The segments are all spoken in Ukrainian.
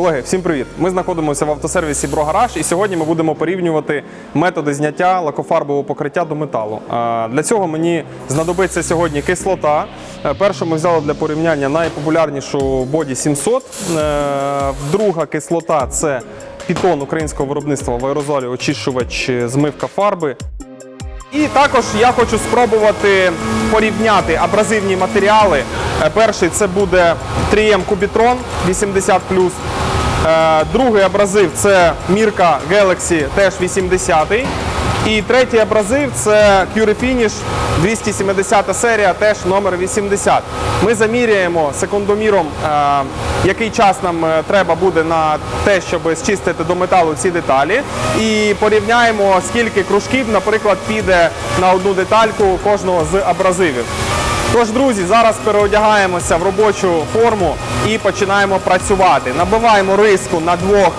Колеги, всім привіт! Ми знаходимося в автосервісі Брогараж, і сьогодні ми будемо порівнювати методи зняття лакофарбового покриття до металу. Для цього мені знадобиться сьогодні кислота. Е, Першу ми взяли для порівняння найпопулярнішу боді 700. Е, Друга кислота це пітон українського виробництва в аерозолі, очищувач, е, змивка фарби. І також я хочу спробувати порівняти абразивні матеріали. Е, Перший це буде 3M Cubitron 80 Е, Другий абразив це Мірка Galaxy теж 80 І третій абразив це Purifinish 270 серія, теж номер 80. Ми заміряємо секундоміром, е, який час нам е, треба буде на те, щоб зчистити до металу ці деталі. І порівняємо, скільки кружків, наприклад, піде на одну детальку кожного з абразивів. Тож, друзі, зараз переодягаємося в робочу форму і починаємо працювати. Набиваємо риску на двох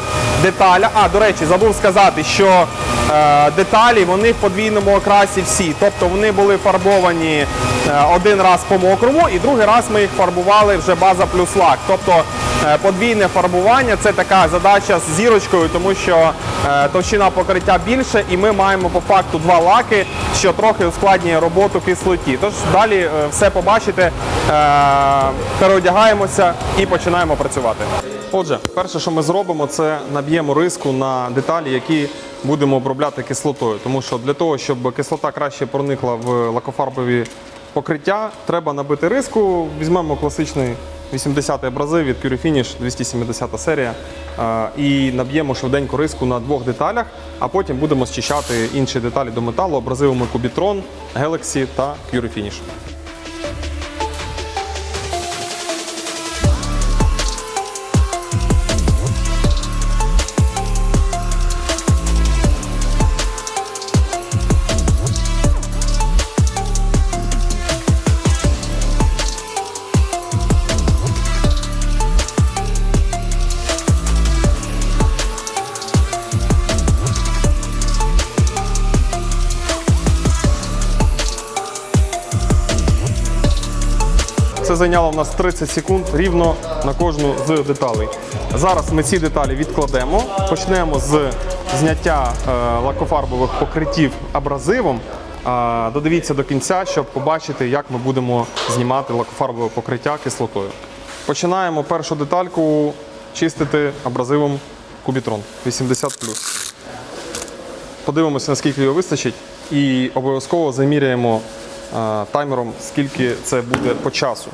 деталях. А, до речі, забув сказати, що е, деталі вони в подвійному окрасі всі. Тобто вони були фарбовані е, один раз по мокрому, і другий раз ми їх фарбували вже база плюс лак. Тобто подвійне фарбування це така задача з зірочкою, тому що е, товщина покриття більше, і ми маємо по факту два лаки, що трохи ускладнює роботу кислоті. Тож далі е, все побачите, е, переодягаємося і починаємо працювати. Отже, перше, що ми зробимо, це наб'ємо риску на деталі, які будемо обробляти кислотою. Тому що для того, щоб кислота краще проникла в лакофарбові покриття, треба набити риску. Візьмемо класичний 80-й абразив від Purifinish 270 серія. е, І наб'ємо швиденьку риску на двох деталях, а потім будемо зчищати інші деталі до металу абразивами Кубітрон, Galaxy та Purifinish. Це зайняло в нас 30 секунд рівно на кожну з деталей. Зараз ми ці деталі відкладемо. Почнемо з зняття е, лакофарбових покриттів абразивом. Додивіться до кінця, щоб побачити, як ми будемо знімати лакофарбове покриття кислотою. Починаємо першу детальку чистити абразивом Cubitron 80 Подивимося, наскільки його вистачить, і обов'язково заміряємо таймером, скільки це буде по часу.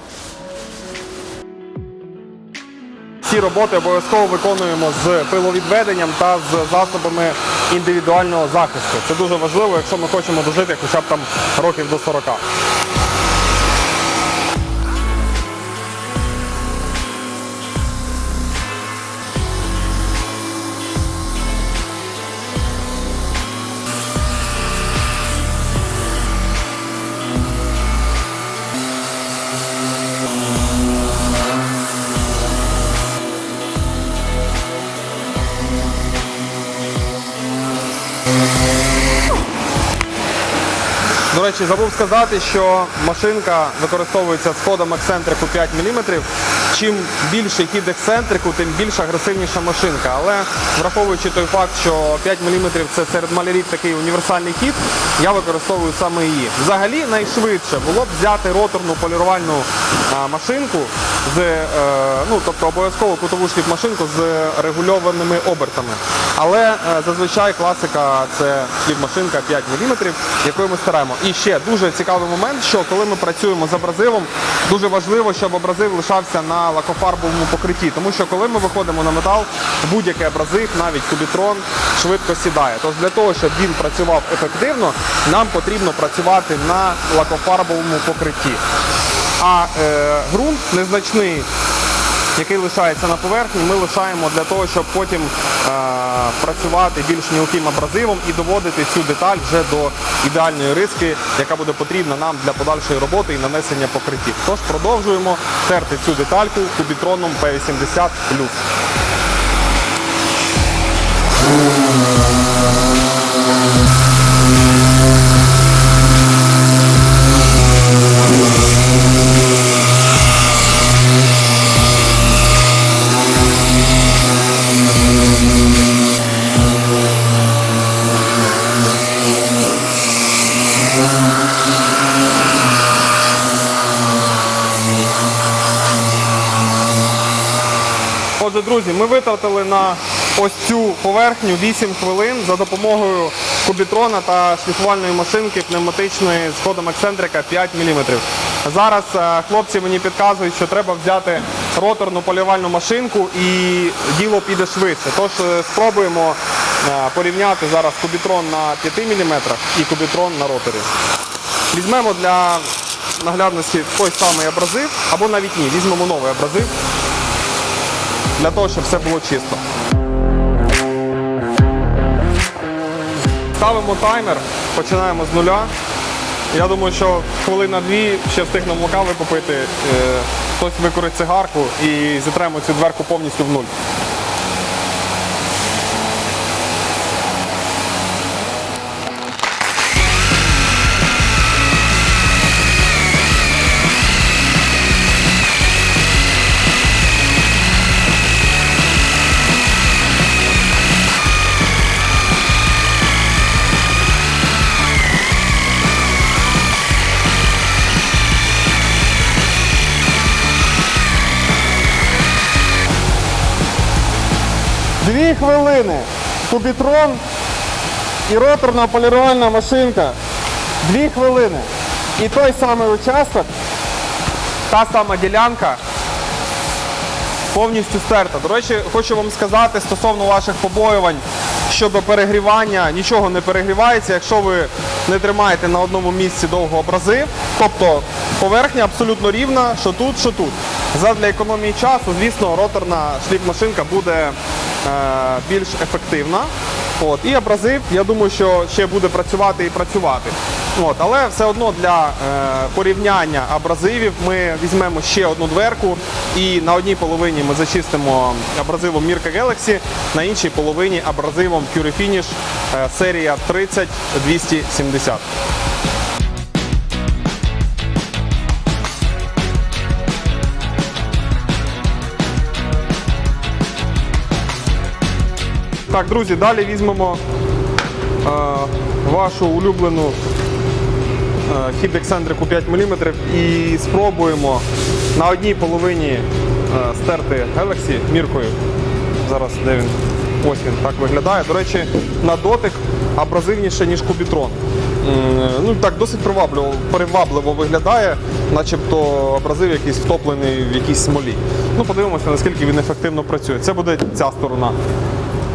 Ці роботи обов'язково виконуємо з пиловідведенням та з засобами індивідуального захисту. Це дуже важливо, якщо ми хочемо дожити хоча б там років до 40. Речі, забув сказати, що машинка використовується з ходом ексцентрику 5 мм. Чим більший хід ексцентрику, тим більш агресивніша машинка. Але враховуючи той факт, що 5 мм це серед малярів такий універсальний хід, я використовую саме її. Взагалі найшвидше було б взяти роторну полірувальну машинку з е, ну, тобто обов'язково кутову шліфмашинку з регульованими обертами. Але е, зазвичай класика це шліфмашинка 5 мм, якою ми стараємо. І ще дуже цікавий момент, що коли ми працюємо з абразивом, дуже важливо, щоб абразив лишався на лакофарбовому покритті. Тому що коли ми виходимо на метал, будь-який абразив, навіть кубітрон, швидко сідає. Тож для того, щоб він працював ефективно, нам потрібно працювати на лакофарбовому покритті. А е, ґрунт незначний, який лишається на поверхні, ми лишаємо для того, щоб потім е, працювати більш мілким абразивом і доводити цю деталь вже до ідеальної риски, яка буде потрібна нам для подальшої роботи і нанесення покриттів. Тож продовжуємо терти цю детальку кубітроном P80 Thank Отже, друзі, ми витратили на ось цю поверхню 8 хвилин за допомогою кубітрона та шліфувальної машинки пневматичної з ходом ексцентрика 5 мм. Зараз е, хлопці мені підказують, що треба взяти роторну полювальну машинку і діло піде швидше. Тож е, спробуємо е, порівняти зараз кубітрон на 5 мм і кубітрон на роторі. Візьмемо для наглядності той самий абразив, або навіть ні, візьмемо новий абразив для того, щоб все було чисто. Ставимо таймер, починаємо з нуля. Я думаю, що хвилина-дві ще встигнемо кави попити, е, хтось викурить цигарку і зітремо цю дверку повністю в нуль. Хвилини. Кубітрон і роторна полірувальна машинка. Дві хвилини. І той самий участок, та сама ділянка повністю стерта. До речі, хочу вам сказати стосовно ваших побоювань щодо перегрівання, нічого не перегрівається, якщо ви не тримаєте на одному місці довго образи. Тобто поверхня абсолютно рівна, що тут, що тут. Задля економії часу, звісно, роторна шліфмашинка буде більш ефективна. От. І абразив, я думаю, що ще буде працювати і працювати. От. Але все одно для е, порівняння абразивів ми візьмемо ще одну дверку і на одній половині ми зачистимо абразивом Mirka Galaxy, на іншій половині абразивом Pure Finish е, серія 30-270. Так, друзі, далі візьмемо е, вашу улюблену е, хід ексцентрику 5 мм і спробуємо на одній половині е, стерти Galaxy міркою. Зараз де він? Ось він так виглядає. До речі, на дотик абразивніше, ніж кубітрон. Е, Ну так досить привабливо, привабливо виглядає, начебто абразив якийсь втоплений в якійсь смолі. Ну, подивимося, наскільки він ефективно працює. Це буде ця сторона.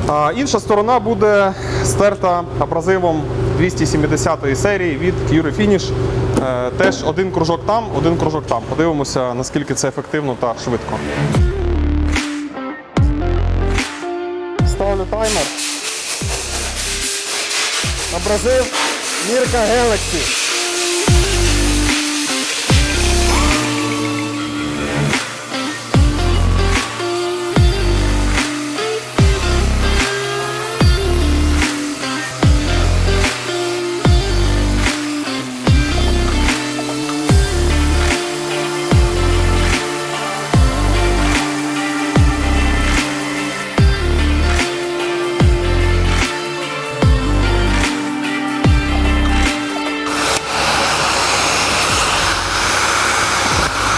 А інша сторона буде стерта абразивом 270 серії від Cure Finish. Е, Теж один кружок там, один кружок там. Подивимося, наскільки це ефективно та швидко. Ставлю таймер. Абразив Мірка Galaxy.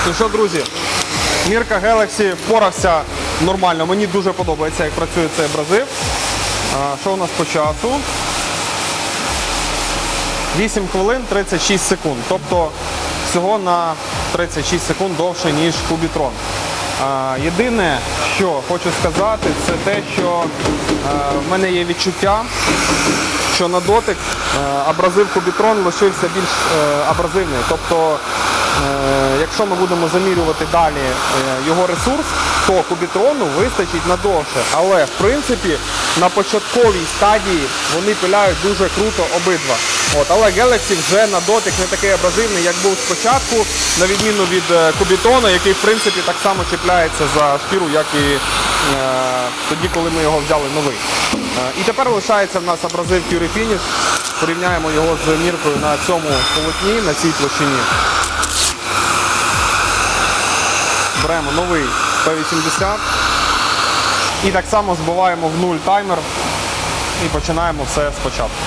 Ну що, друзі, Мірка Galaxy впорався нормально. Мені дуже подобається, як працює цей абразив. Що у нас по часу? 8 хвилин 36 секунд. Тобто всього на 36 секунд довше, ніж кубітрон. Єдине, що хочу сказати, це те, що в мене є відчуття, що на дотик абразив кубітрон лишився більш е, абразивний. Тобто, якщо ми будемо замірювати далі е, його ресурс, то кубітрону вистачить надовше. Але в принципі на початковій стадії вони пиляють дуже круто обидва. От, але Galaxy вже на дотик не такий абразивний, як був спочатку, на відміну від е, кубітону, який в принципі так само чіпляється за шкіру, як і е, тоді, коли ми його взяли новий. Е, і тепер лишається в нас абразив Curie Finish. Порівняємо його з міркою на цьому полотні, на цій площині. Беремо новий P80 і так само збиваємо в нуль таймер і починаємо все спочатку.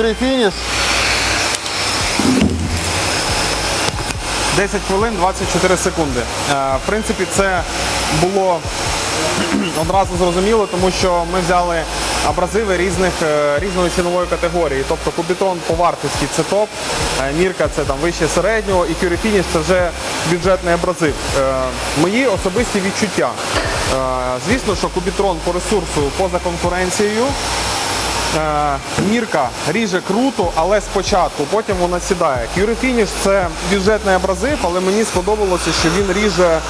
Fury Finish. 10 хвилин 24 секунди. Е, В принципі, це було одразу зрозуміло, тому що ми взяли абразиви різних, е, різної цінової категорії. Тобто кубітон по вартості це топ, е, мірка це там вище середнього, і Finish це вже бюджетний абразив. Мої особисті відчуття. Звісно, що кубітрон по ресурсу поза конкуренцією. Е, Мірка ріже круто, але спочатку, потім вона сідає. Finish – це бюджетний абразив, але мені сподобалося, що він ріже е,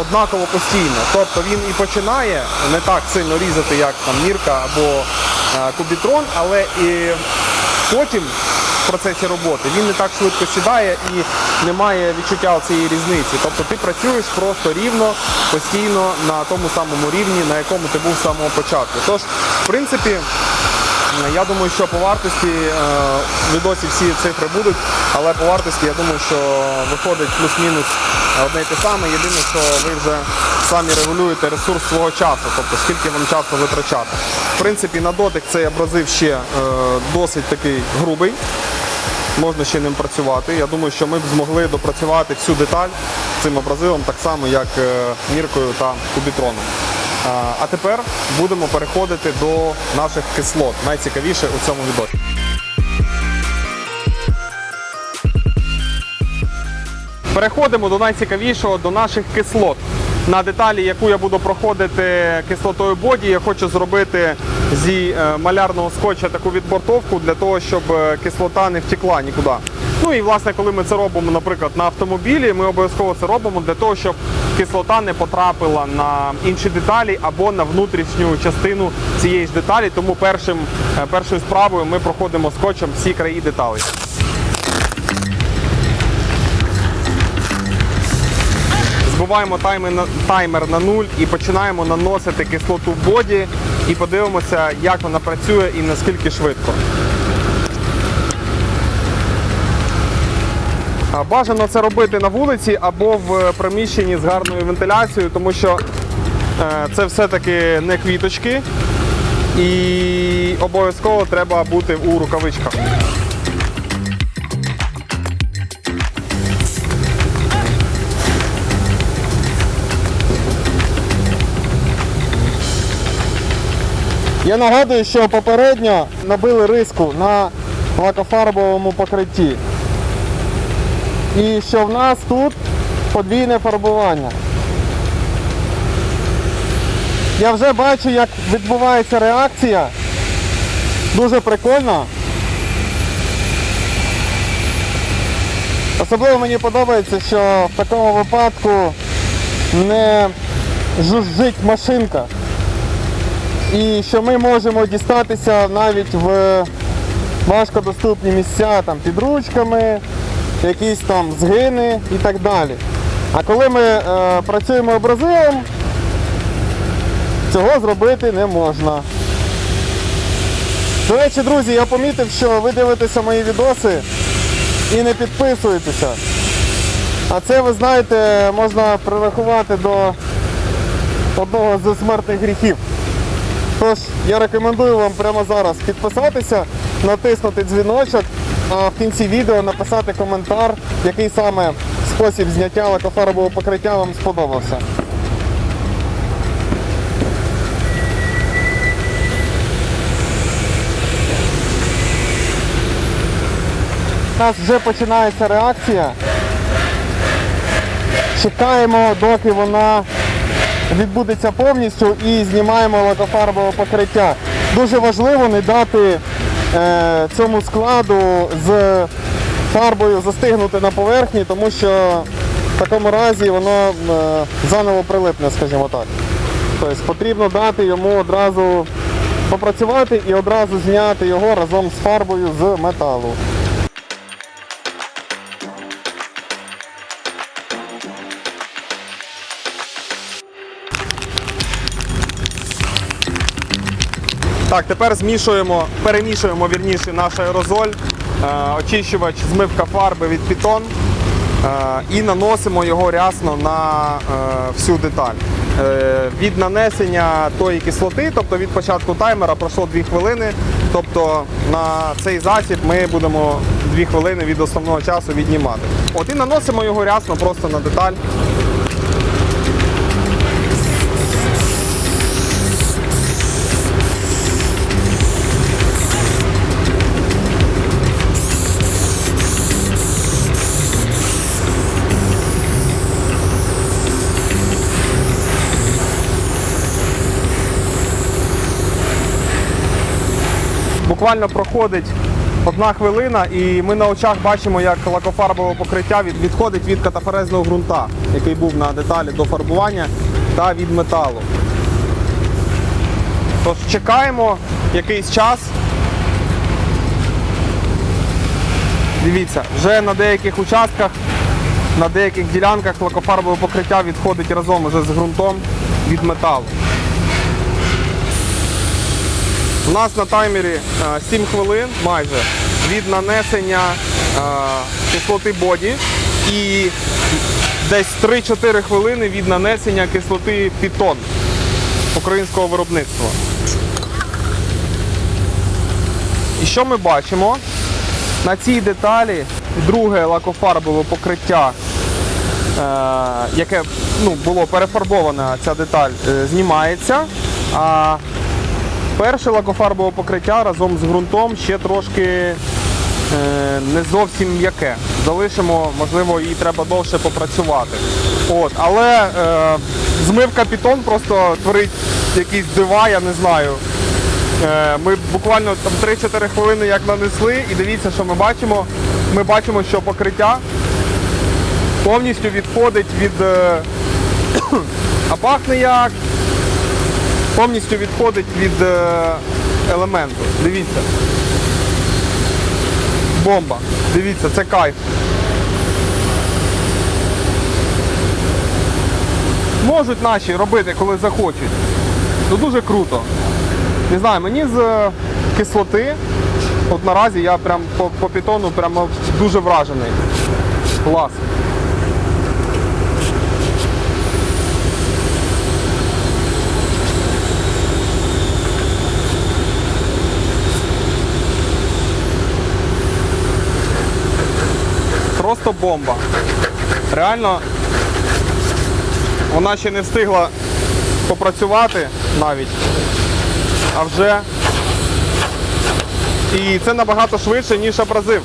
однаково постійно. Тобто він і починає не так сильно різати, як там Мірка або е, Кубітрон, але і потім в процесі роботи він не так швидко сідає і немає відчуття цієї різниці. Тобто ти працюєш просто рівно, постійно на тому самому рівні, на якому ти був з самого початку. Тож, в принципі, я думаю, що по вартості е, відосі всі цифри будуть, але по вартості я думаю, що виходить плюс-мінус одне й те саме. Єдине, що ви вже самі регулюєте ресурс свого часу, тобто скільки вам часу витрачати. В принципі, на дотик цей абразив ще е, досить такий грубий. Можна ще ним працювати. Я думаю, що ми б змогли допрацювати всю деталь цим абразивом так само, як е, міркою та кубітроном. А, А тепер будемо переходити до наших кислот. Найцікавіше у цьому відео. Переходимо до найцікавішого, до наших кислот. На деталі, яку я буду проходити кислотою боді, я хочу зробити зі е, малярного скотча таку відбортовку для того, щоб е, кислота не втекла нікуди. Ну і власне, коли ми це робимо, наприклад, на автомобілі, ми обов'язково це робимо для того, щоб кислота не потрапила на інші деталі або на внутрішню частину цієї ж деталі. Тому першим, е, першою справою ми проходимо скотчем всі краї деталей. Збиваємо таймер на, таймер на нуль і починаємо наносити кислоту в боді і подивимося, як вона працює і наскільки швидко. Бажано це робити на вулиці або в приміщенні з гарною вентиляцією, тому що е, це все-таки не квіточки і обов'язково треба бути у рукавичках. Я нагадую, що попередньо набили риску на лакофарбовому покритті. І що в нас тут подвійне фарбування. Я вже бачу, як відбувається реакція. Дуже прикольно. Особливо мені подобається, що в такому випадку не жужжить машинка. І що ми можемо дістатися навіть в важкодоступні місця там, під ручками, якісь там згини і так далі. А коли ми е, працюємо абразивом, цього зробити не можна. До речі, друзі, я помітив, що ви дивитеся мої відоси і не підписуєтеся. А це, ви знаєте, можна прирахувати до одного з смертних гріхів. Тож я рекомендую вам прямо зараз підписатися, натиснути дзвіночок, а в кінці відео написати коментар, який саме спосіб зняття лакофарбового покриття вам сподобався. У нас вже починається реакція. Чекаємо, доки вона відбудеться повністю і знімаємо лакофарбове покриття. Дуже важливо не дати е, цьому складу з фарбою застигнути на поверхні, тому що в такому разі воно е, заново прилипне, скажімо так. Тобто потрібно дати йому одразу попрацювати і одразу зняти його разом з фарбою з металу. Так, тепер змішуємо, перемішуємо вірніше наш аерозоль, е, очищувач, змивка фарби від пітон е, і наносимо його рясно на е, всю деталь. Від нанесення тої кислоти, тобто від початку таймера пройшло 2 хвилини. Тобто на цей засіб ми будемо 2 хвилини від основного часу віднімати. От і наносимо його рясно просто на деталь. Буквально проходить одна хвилина, і ми на очах бачимо, як лакофарбове покриття відходить від катафорезного ґрунта, який був на деталі до фарбування, та від металу. Тож чекаємо якийсь час. Дивіться, вже на деяких участках, на деяких ділянках лакофарбове покриття відходить разом уже з ґрунтом від металу. У нас на таймері е, 7 хвилин майже від нанесення е, кислоти боді і десь 3-4 хвилини від нанесення кислоти пітон українського виробництва. І що ми бачимо? На цій деталі друге лакофарбове покриття, е, яке ну, було перефарбоване, ця деталь е, знімається. А Перше лакофарбове покриття разом з ґрунтом ще трошки е, не зовсім м'яке. Залишимо, можливо, їй треба довше попрацювати. От, але е, змивка пітон просто творить якісь дива, я не знаю. Е, ми буквально там 3-4 хвилини як нанесли, і дивіться, що ми бачимо. Ми бачимо, що покриття повністю відходить від. Е, а пахне як повністю відходить від е, елементу. Дивіться. Бомба. Дивіться, це кайф. Можуть наші робити, коли захочуть. Ну дуже круто. Не знаю, мені з е, кислоти, от наразі я прям по, по пітону прямо дуже вражений. Клас. Просто бомба. Реально, вона ще не встигла попрацювати навіть, а вже. І це набагато швидше, ніж абразив.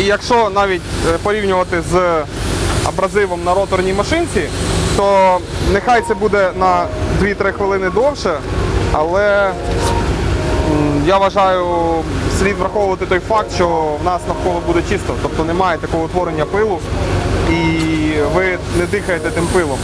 І якщо навіть е, порівнювати з абразивом на роторній машинці, то нехай це буде на 2-3 хвилини довше, але я вважаю, слід враховувати той факт, що в нас навколо буде чисто, тобто немає такого утворення пилу, і ви не дихаєте тим пилом.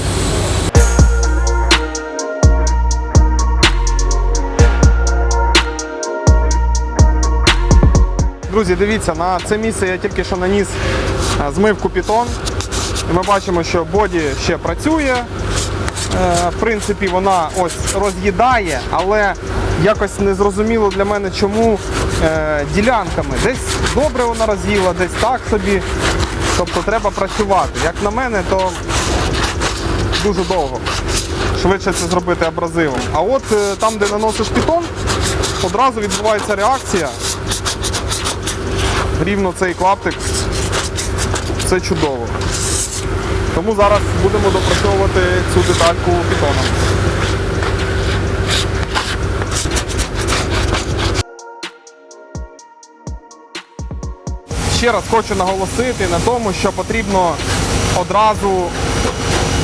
Друзі, дивіться, на це місце я тільки що наніс е, змивку пітон. І ми бачимо, що боді ще працює. Е, В принципі, вона ось роз'їдає, але якось незрозуміло для мене, чому е, ділянками. Десь добре вона роз'їла, десь так собі. Тобто треба працювати. Як на мене, то дуже довго. Швидше це зробити абразивом. А от е, там, де наносиш пітон, одразу відбувається реакція. Рівно цей клаптик. Це чудово. Тому зараз будемо допрацьовувати цю детальку пітоном. Ще раз хочу наголосити на тому, що потрібно одразу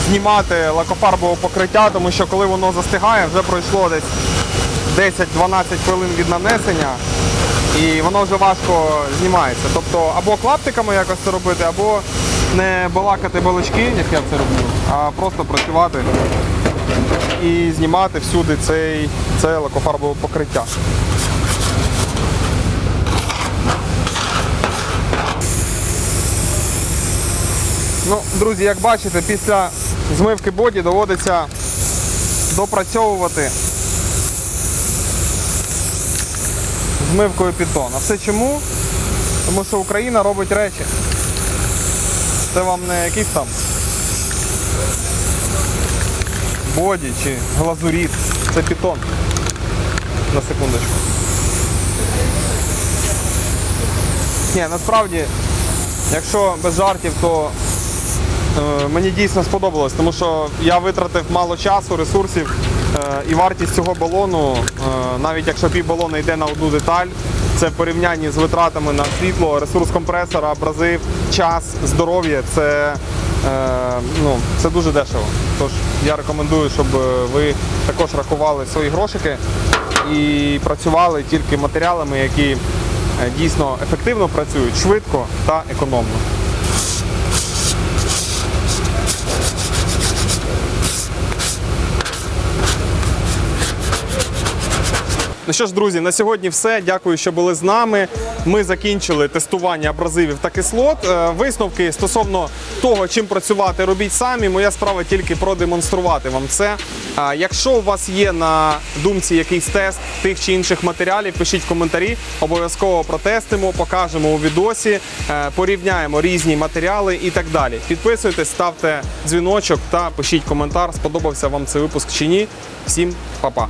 знімати лакофарбове покриття, тому що коли воно застигає, вже пройшло десь 10-12 хвилин від нанесення і воно вже важко знімається. Тобто або клаптиками якось це робити, або не балакати балачки, як я це роблю, а просто працювати і знімати всюди цей, це лакофарбове покриття. Ну, друзі, як бачите, після змивки боді доводиться допрацьовувати змивкою пітон. А все чому? Тому що Україна робить речі. Це вам не якийсь там боді чи глазуріт. Це пітон. На секундочку. Ні, насправді, якщо без жартів, то мені дійсно сподобалось, тому що я витратив мало часу, ресурсів е, і вартість цього балону, е, навіть якщо пів балона йде на одну деталь, це в порівнянні з витратами на світло, ресурс компресора, абразив, час, здоров'я, це, е, ну, це дуже дешево. Тож я рекомендую, щоб е, ви також рахували свої грошики і працювали тільки матеріалами, які е, дійсно ефективно працюють, швидко та економно. Ну що ж, друзі, на сьогодні все. Дякую, що були з нами. Ми закінчили тестування абразивів та кислот. Е, Висновки стосовно того, чим працювати, робіть самі. Моя справа тільки продемонструвати вам це. Якщо у вас є на думці якийсь тест тих чи інших матеріалів, пишіть в коментарі. Обов'язково протестимо, покажемо у відосі, е, порівняємо різні матеріали і так далі. Підписуйтесь, ставте дзвіночок та пишіть коментар, сподобався вам цей випуск чи ні. Всім па-па!